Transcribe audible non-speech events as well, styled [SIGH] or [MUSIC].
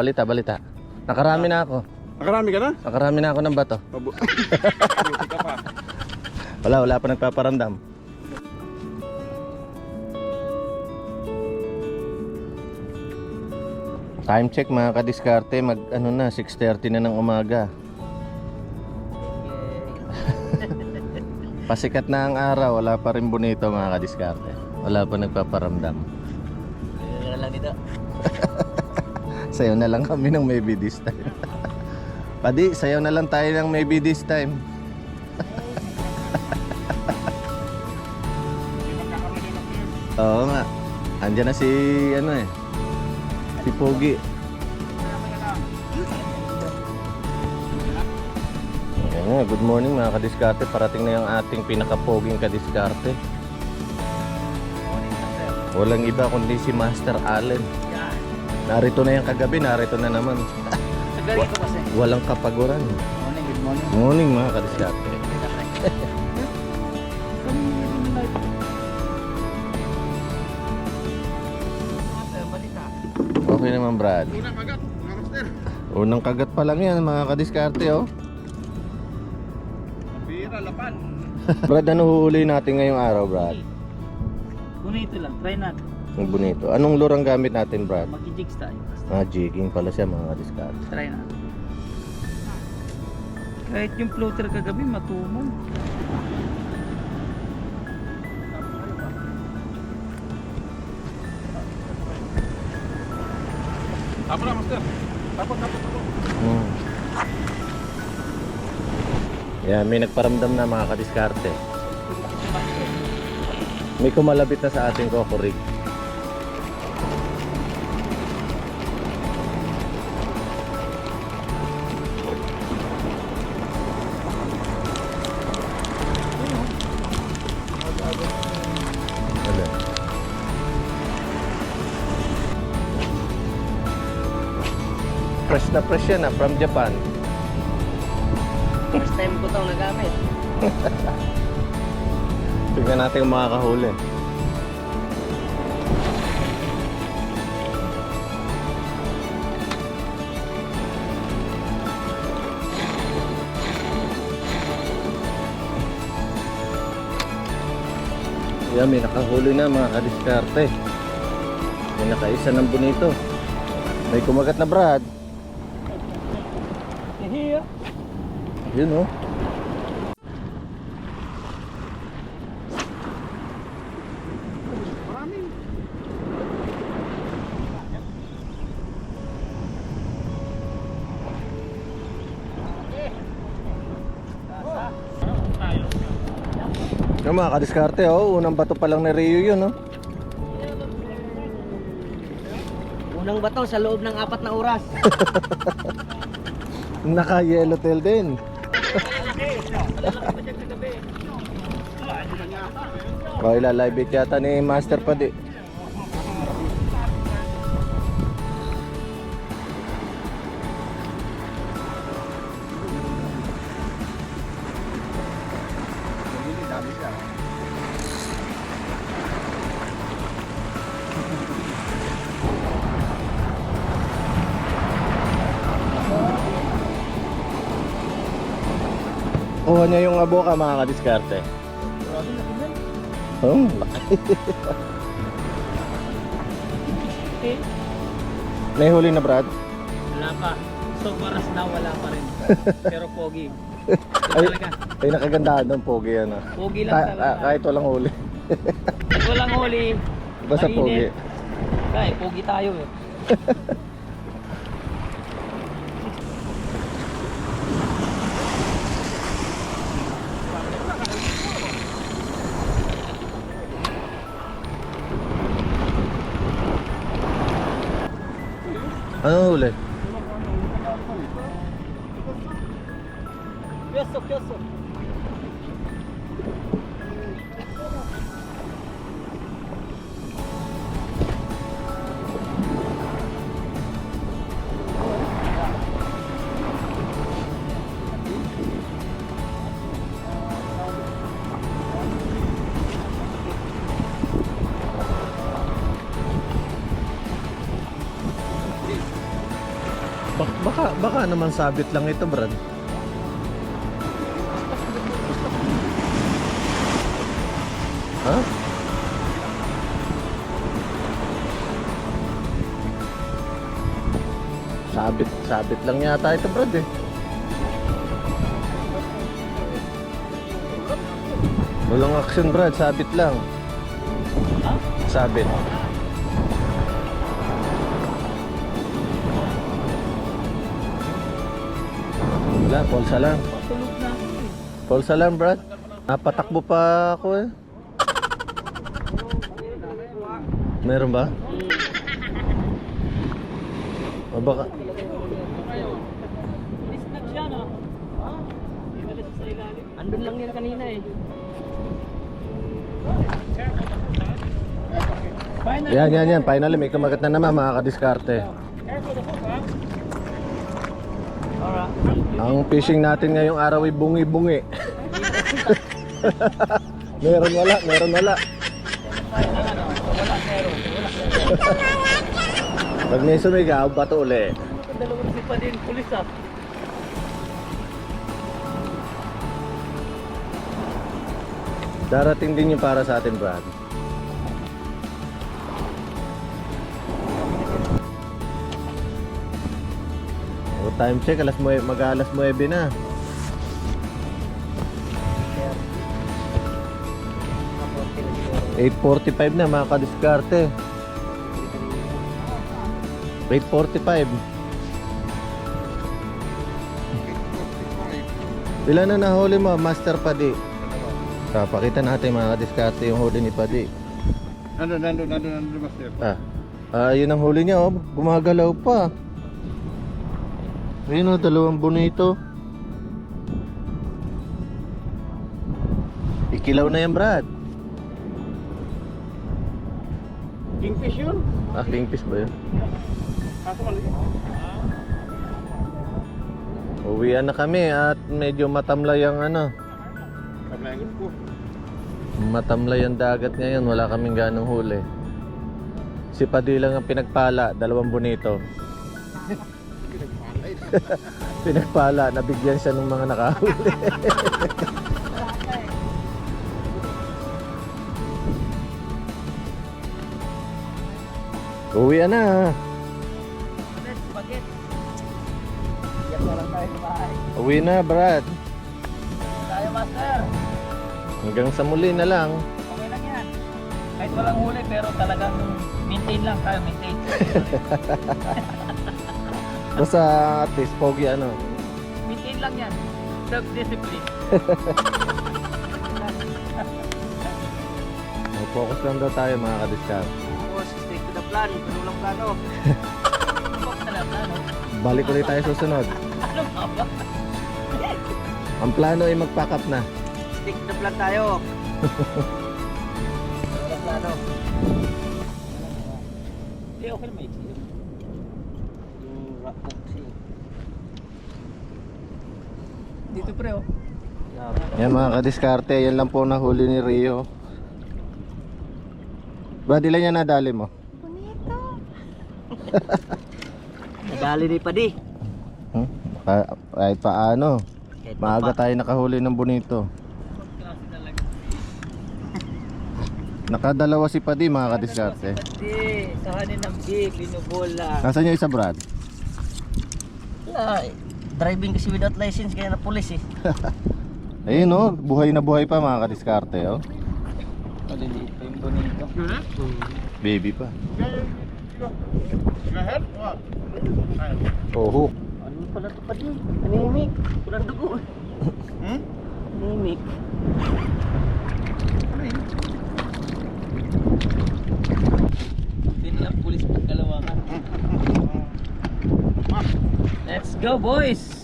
Balita, balita. Nakarami na ako. Nakarami ka na? Nakarami na ako ng bato. Mabu- [LAUGHS] Buti ka pa. Wala, wala pa nagpaparamdam. Time check mga kadiskarte, mag ano na, 6.30 na ng umaga. [LAUGHS] Pasikat na ang araw, wala pa rin bonito mga kadiskarte. Wala pa nagpaparamdam. Ano lang dito? [LAUGHS] Sayo na lang kami ng maybe this time. [LAUGHS] Padi, sayo na lang tayo ng maybe this time. [LAUGHS] Oo nga. Andiyan na si ano eh. Si Pogi. Ayan nga, good morning mga kadiskarte. Parating na yung ating pinaka-poging kadiskarte. Walang iba kundi si Master Allen. Narito na yung kagabi, narito na naman. Sa gari ko kasi. Walang kapaguran. Morning, good morning. Morning mga kadiskarte. Balita. Okay naman Brad. Unang kagat, mga master. Unang kagat pa lang yan mga kadiskarte oh. Bira, lapan. [LAUGHS] Brad, ano huhuli natin ngayong araw Brad? Bonito lang, try natin. Ang bonito. Anong lurang gamit natin Brad? Mag-jigs tayo. Ah, jigging pala siya mga kadiskarte. Try natin. Kahit yung floater kagabi, matumal. Tapo na, master. Tapo, tapo, tapo. Hmm. Yan, may nagparamdam na mga kadiskarte. May kumalabit na sa ating kokorig. Fresh na fresh yan ah, from Japan. First time ko itong nagamit. [LAUGHS] Tignan natin kung makakahuli. Yan, may nakahuli na mga kadiskarte. May nakaisa ng bonito. May kumagat na brad. Yun oh. Yung mga kadiskarte oh, unang bato pa lang ni Rio yun oh. Unang bato sa loob ng apat na oras. [LAUGHS] Naka yellow tail din. [LAUGHS] Oh, ilalive yata ni Master pa di. Kuha niya yung aboka mga kadiskarte. Oh, [LAUGHS] laki. Okay. [LAUGHS] May huli na Brad? Wala pa. So paras na wala pa rin. [LAUGHS] Pero pogi. Ay, ay nakagandahan ng pogi ah. Pogi lang talaga. ah, kahit walang huli. Pag walang huli, Basta pogi. kaya pogi tayo eh. Ano huli? Pyoso, pyoso. Bak- baka, baka naman sabit lang ito, Brad. Ha? Sabit, sabit lang yata ito, Brad eh. Walang action, Brad. Sabit lang. Ha? Sabit. Wala, polsa lang. Patulog na ako eh. Polsa lang, Brad. Napatakbo pa ako eh. Meron ba? O baka... Andun lang yan kanina eh. Yan, yan, yan. Finally, may kumagat na naman mga kadiskarte. Alright. Ang fishing natin ngayong araw ay bungi-bungi. [LAUGHS] meron wala, meron wala. Pag may sumigaw, bato uli. Dalawa na si pa din. Pulis ah. Darating din yung para sa atin, Brad. Time check, alas mo, mag alas 9 na. Eight forty-five na mga kadiskarte. 8.45 Ilan na nahuli mo, Master Padi? Papakita natin mga kadiskarte yung huli ni Padi Nandun, nandun, nandun, nandun, master. Ah, ah yun ang huli niya oh. Gumagalaw pa. Ayun oh, dalawang bonito. Ikilaw na yan, Brad. Kingfish yun? Ah, kingfish ba yun? Kaso mali. Uwian na kami at medyo matamlay ang ano. Kamlayan ko. Matamlay ang dagat ngayon. Wala kaming ganong huli. Si Padi lang ang pinagpala. Dalawang bonito. [LAUGHS] [LAUGHS] pinagpala. Nabigyan siya ng mga nakahuli. [LAUGHS] Uwi na. Uwi na, Brad. Tayo master. Hanggang sa muli na lang. Okay lang yan. Kahit walang huli pero talagang maintain lang tayo, maintain. [LAUGHS] Basta at least pogi ano. maintain lang yan. Self-discipline. [LAUGHS] Mag-focus lang daw tayo mga kadiskar. Tapos, stick to the plan. Ano lang plano? Focus na lang plano. Balik ulit tayo susunod. Ano nga ba? Ang plano ay mag-pack up na. Stick to the plan tayo. [LAUGHS] Ano lang plano? Hindi, okay na maiksi boxing. Dito pre oh. Yan mga kadiskarte, yan lang po nahuli ni Rio. Brad, ilan yan nadali mo? [LAUGHS] Nadali ni Padi. Hmm? Pa, kahit paano. Maaga tayo nakahuli ng bonito. Nakadalawa si Padi mga kadiskarte. Padi, kahanin ng big, binubola. Nasaan yung isa Brad? Eh. driving kasi without license kaya na police eh. [LAUGHS] Ayun oh, buhay na buhay pa mga kadiskarte oh. Maliliit pa yung bonito. Yun na? Baby pa. What? Oh, Ano pala ito pa din? Anemic. Kulang dugo. [LAUGHS] Hmm? Anemic. Hindi nilang pulis pagkalawakan. Let's go boys!